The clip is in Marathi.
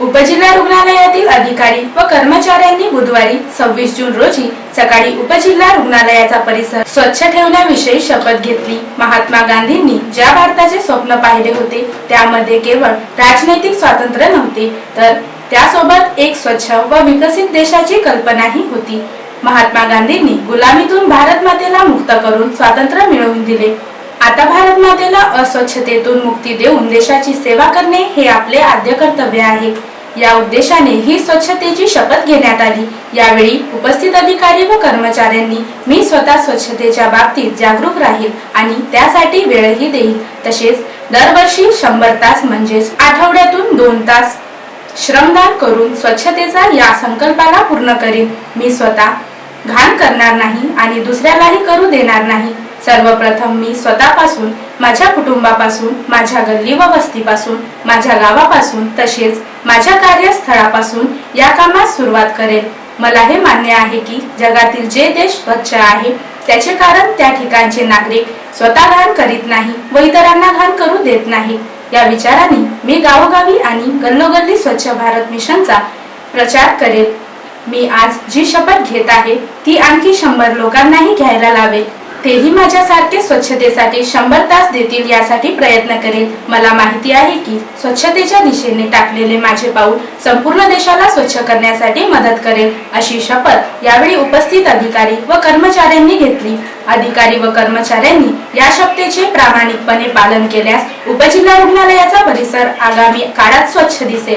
उपजिल्हा रुग्णालयातील अधिकारी व कर्मचाऱ्यांनी बुधवारी सव्वीस जून रोजी सकाळी उपजिल्हा रुग्णालयाचा परिसर स्वच्छ ठेवण्याविषयी शपथ घेतली. महात्मा गांधींनी ज्या भारताचे स्वप्न पाहिले होते त्यामध्ये केवळ राजनैतिक स्वातंत्र्य नव्हते तर त्यासोबत एक स्वच्छ व विकसित देशाची कल्पनाही होती. महात्मा गांधींनी गुलामीतून भारत मातेला मुक्त करून स्वातंत्र्य मिळवून दिले. आता भारत मातेला अस्वच्छतेतून मुक्ती देऊन देशाची सेवा करणे हे आपले आद्य कर्तव्य आहे. या उद्देशाने ही स्वच्छतेची शपथ घेण्यात आली. यावेळी उपस्थित अधिकारी व कर्मचाऱ्यांनी मी स्वतः स्वच्छतेच्या बाबतीत जागरूक राहील आणि त्यासाठी वेळही देईल तसेच दरवर्षी शंभर तास म्हणजेच आठवड्यातून दोन तास श्रमदान करून स्वच्छतेचा या संकल्पाला पूर्ण करीन. मी स्वतः घाण करणार नाही आणि दुसऱ्यालाही करू देणार नाही. सर्वप्रथम मी स्वतःपासून माझ्या कुटुंबापासून माझ्या गल्ली व वस्तीपासून माझ्या गावापासून तसेच माझ्या कार्यस्थळापासून या कामास सुरुवात करेल मला हे मान्य आहे की जगातील जे देश स्वच्छ आहे त्याचे कारण त्या ठिकाणचे नागरिक स्वतः घाण करीत नाही व इतरांना घाण करू देत नाही. या विचाराने मी गावोगावी आणि गल्लोगल्ली स्वच्छ भारत मिशनचा प्रचार करेल मी आज जी शपथ घेत आहे ती आणखी शंभर लोकांनाही घ्यायला लावेल तेही माझ्यासारखे स्वच्छतेसाठी शंभर तास देतील यासाठी प्रयत्न करेल. मला माहिती आहे की स्वच्छतेच्या दिशेने टाकलेले माझे पाऊल संपूर्ण देशाला स्वच्छ करण्यासाठी मदत करेल अशी शपथ यावेळी उपस्थित अधिकारी व कर्मचाऱ्यांनी घेतली. अधिकारी व कर्मचाऱ्यांनी या शपथेचे प्रामाणिकपणे पालन केल्यास उपजिल्हा रुग्णालयाचा परिसर आगामी काळात स्वच्छ दिसेल.